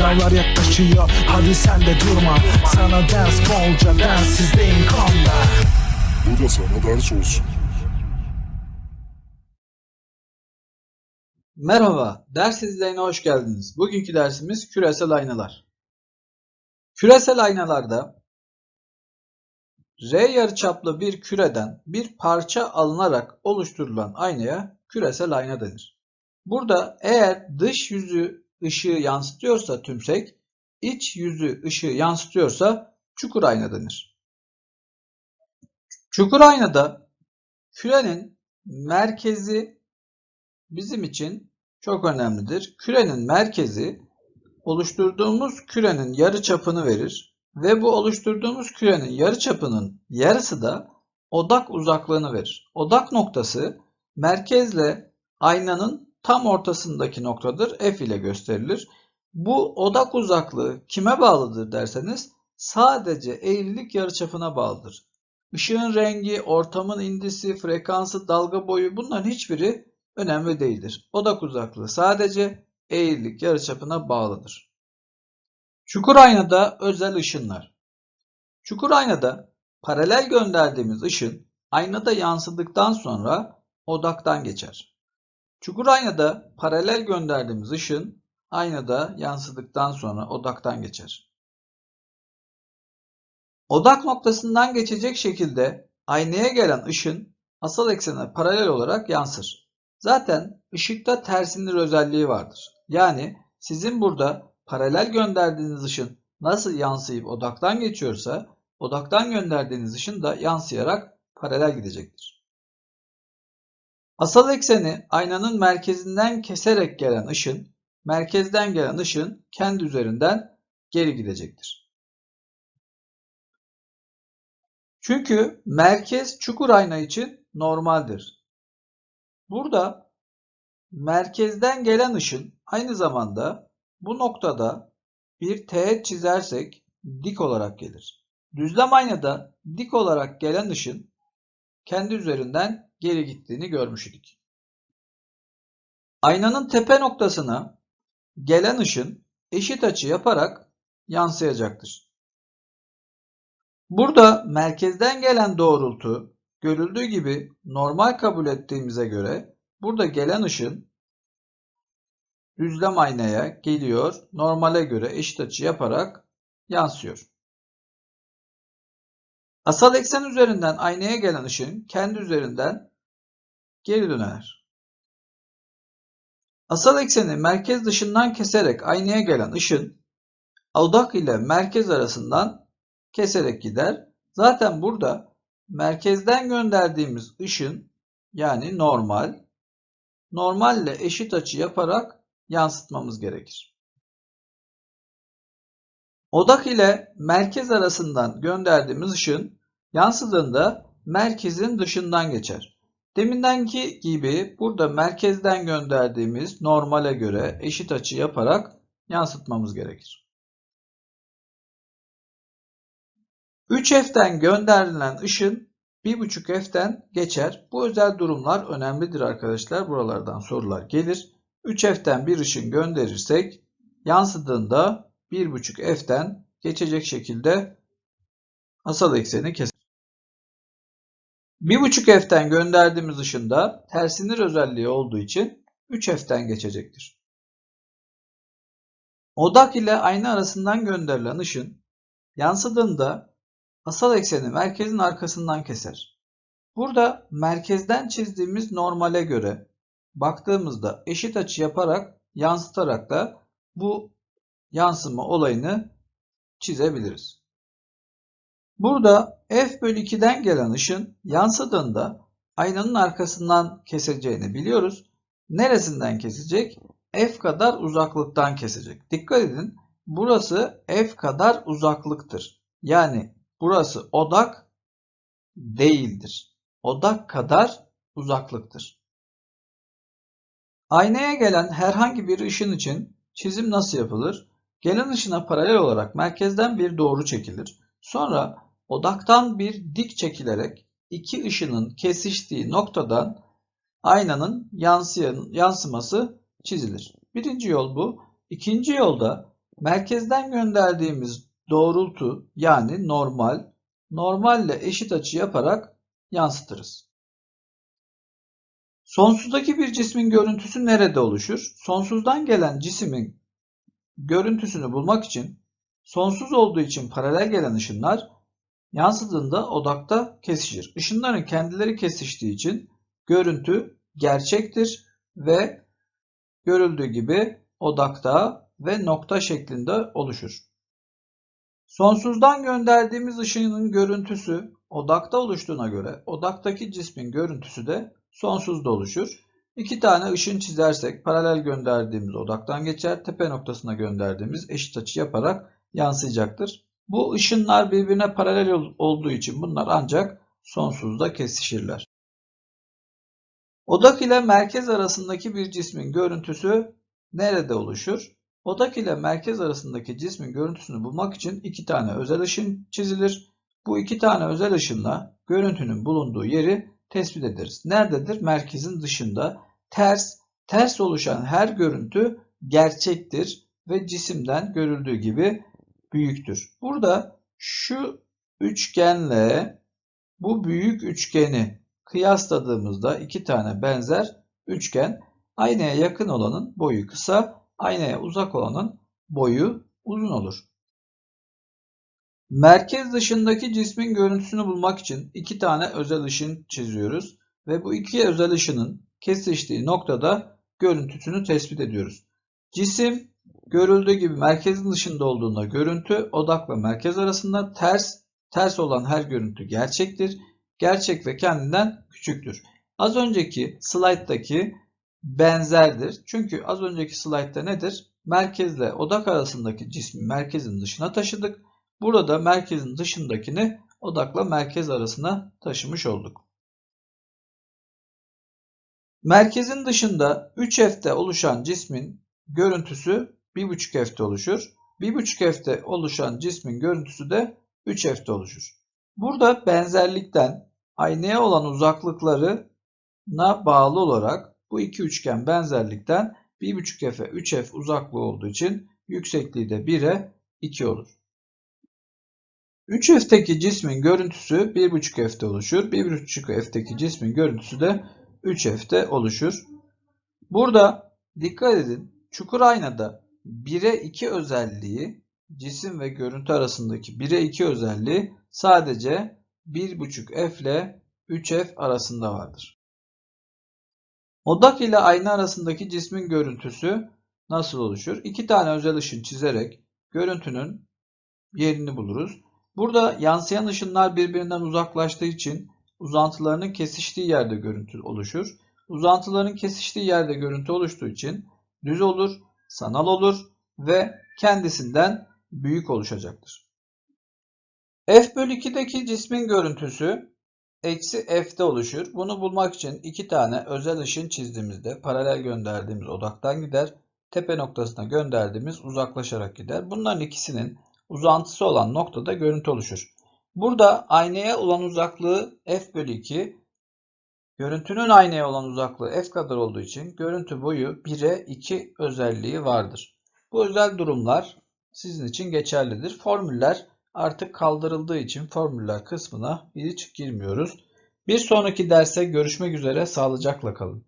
Sınavlar yaklaşıyor hadi sen de durma Sana ders bolca densizdeyim konuda Bu da sana ders olsun. Merhaba, ders izleyine hoş geldiniz. Bugünkü dersimiz küresel aynalar. Küresel aynalarda R yarıçaplı bir küreden bir parça alınarak oluşturulan aynaya küresel ayna denir. Burada eğer dış yüzü ışığı yansıtıyorsa tümsek, iç yüzü ışığı yansıtıyorsa çukur ayna denir. Çukur aynada kürenin merkezi bizim için çok önemlidir. Kürenin merkezi oluşturduğumuz kürenin yarı çapını verir ve bu oluşturduğumuz kürenin yarı çapının yarısı da odak uzaklığını verir. Odak noktası merkezle aynanın tam ortasındaki noktadır. F ile gösterilir. Bu odak uzaklığı kime bağlıdır derseniz sadece eğrilik yarıçapına bağlıdır. Işığın rengi, ortamın indisi, frekansı, dalga boyu bunların hiçbiri önemli değildir. Odak uzaklığı sadece eğrilik yarıçapına bağlıdır. Çukur aynada özel ışınlar. Çukur aynada paralel gönderdiğimiz ışın aynada yansıdıktan sonra odaktan geçer. Çukur aynada paralel gönderdiğimiz ışın aynada yansıdıktan sonra odaktan geçer. Odak noktasından geçecek şekilde aynaya gelen ışın asal eksene paralel olarak yansır. Zaten ışıkta tersinir özelliği vardır. Yani sizin burada paralel gönderdiğiniz ışın nasıl yansıyıp odaktan geçiyorsa odaktan gönderdiğiniz ışın da yansıyarak paralel gidecektir. Asal ekseni aynanın merkezinden keserek gelen ışın, merkezden gelen ışın kendi üzerinden geri gidecektir. Çünkü merkez çukur ayna için normaldir. Burada merkezden gelen ışın aynı zamanda bu noktada bir teğet çizersek dik olarak gelir. Düzlem aynada dik olarak gelen ışın kendi üzerinden geri gittiğini görmüştük. Aynanın tepe noktasına gelen ışın eşit açı yaparak yansıyacaktır. Burada merkezden gelen doğrultu görüldüğü gibi normal kabul ettiğimize göre burada gelen ışın düzlem aynaya geliyor. Normale göre eşit açı yaparak yansıyor. Asal eksen üzerinden aynaya gelen ışın kendi üzerinden geri döner. Asal ekseni merkez dışından keserek aynaya gelen ışın odak ile merkez arasından keserek gider. Zaten burada merkezden gönderdiğimiz ışın yani normal normalle eşit açı yaparak yansıtmamız gerekir. Odak ile merkez arasından gönderdiğimiz ışın yansıdığında merkezin dışından geçer. Demindenki gibi burada merkezden gönderdiğimiz normale göre eşit açı yaparak yansıtmamız gerekir. 3F'den gönderilen ışın 1.5 F'den geçer. Bu özel durumlar önemlidir arkadaşlar. Buralardan sorular gelir. 3F'den bir ışın gönderirsek yansıdığında 1.5 F'den geçecek şekilde asal ekseni keser. 1.5 F'den gönderdiğimiz ışında tersinir özelliği olduğu için 3 F'den geçecektir. Odak ile ayna arasından gönderilen ışın yansıdığında asal ekseni merkezin arkasından keser. Burada merkezden çizdiğimiz normale göre baktığımızda eşit açı yaparak yansıtarak da bu yansıma olayını çizebiliriz. Burada f bölü 2'den gelen ışın yansıdığında aynanın arkasından keseceğini biliyoruz. Neresinden kesecek? f kadar uzaklıktan kesecek. Dikkat edin burası f kadar uzaklıktır. Yani burası odak değildir. Odak kadar uzaklıktır. Aynaya gelen herhangi bir ışın için çizim nasıl yapılır? Gelen ışına paralel olarak merkezden bir doğru çekilir. Sonra odaktan bir dik çekilerek iki ışının kesiştiği noktadan aynanın yansıması çizilir. Birinci yol bu. İkinci yolda merkezden gönderdiğimiz doğrultu yani normal, normalle eşit açı yaparak yansıtırız. Sonsuzdaki bir cismin görüntüsü nerede oluşur? Sonsuzdan gelen cismin görüntüsünü bulmak için sonsuz olduğu için paralel gelen ışınlar yansıdığında odakta kesişir. Işınların kendileri kesiştiği için görüntü gerçektir ve görüldüğü gibi odakta ve nokta şeklinde oluşur. Sonsuzdan gönderdiğimiz ışının görüntüsü odakta oluştuğuna göre odaktaki cismin görüntüsü de sonsuzda oluşur. İki tane ışın çizersek paralel gönderdiğimiz odaktan geçer, tepe noktasına gönderdiğimiz eşit açı yaparak yansıyacaktır. Bu ışınlar birbirine paralel ol- olduğu için bunlar ancak sonsuzda kesişirler. Odak ile merkez arasındaki bir cismin görüntüsü nerede oluşur? Odak ile merkez arasındaki cismin görüntüsünü bulmak için iki tane özel ışın çizilir. Bu iki tane özel ışınla görüntünün bulunduğu yeri tespit ederiz. Nerededir? Merkezin dışında. Ters, ters oluşan her görüntü gerçektir ve cisimden görüldüğü gibi büyüktür. Burada şu üçgenle bu büyük üçgeni kıyasladığımızda iki tane benzer üçgen aynaya yakın olanın boyu kısa, aynaya uzak olanın boyu uzun olur. Merkez dışındaki cismin görüntüsünü bulmak için iki tane özel ışın çiziyoruz ve bu iki özel ışının kesiştiği noktada görüntüsünü tespit ediyoruz. Cisim görüldüğü gibi merkezin dışında olduğunda görüntü odakla merkez arasında ters, ters olan her görüntü gerçektir. Gerçek ve kendinden küçüktür. Az önceki slayttaki benzerdir. Çünkü az önceki slaytta nedir? Merkezle odak arasındaki cismi merkezin dışına taşıdık. Burada merkezin dışındakini odakla merkez arasına taşımış olduk. Merkezin dışında 3F'te oluşan cismin görüntüsü 1,5 F'te oluşur. 1,5 F'te oluşan cismin görüntüsü de 3 F'te oluşur. Burada benzerlikten aynaya olan uzaklıklarına bağlı olarak bu iki üçgen benzerlikten 1,5 F'e 3 F uzaklığı olduğu için yüksekliği de 1'e 2 olur. 3F'teki cismin görüntüsü 1,5 F'te oluşur. 1,5 F'teki cismin görüntüsü de 3 F'te oluşur. Burada dikkat edin çukur aynada 1'e 2 özelliği cisim ve görüntü arasındaki 1'e 2 özelliği sadece 1,5 F ile 3F arasında vardır. Odak ile ayna arasındaki cismin görüntüsü nasıl oluşur? İki tane özel ışın çizerek görüntünün yerini buluruz. Burada yansıyan ışınlar birbirinden uzaklaştığı için uzantılarının kesiştiği yerde görüntü oluşur. Uzantıların kesiştiği yerde görüntü oluştuğu için düz olur, sanal olur ve kendisinden büyük oluşacaktır. F bölü 2'deki cismin görüntüsü eksi F'de oluşur. Bunu bulmak için iki tane özel ışın çizdiğimizde paralel gönderdiğimiz odaktan gider. Tepe noktasına gönderdiğimiz uzaklaşarak gider. Bunların ikisinin uzantısı olan noktada görüntü oluşur. Burada aynaya olan uzaklığı f bölü 2, görüntünün aynaya olan uzaklığı f kadar olduğu için görüntü boyu 1'e 2 özelliği vardır. Bu özel durumlar sizin için geçerlidir. Formüller artık kaldırıldığı için formüller kısmına hiç girmiyoruz. Bir sonraki derse görüşmek üzere sağlıcakla kalın.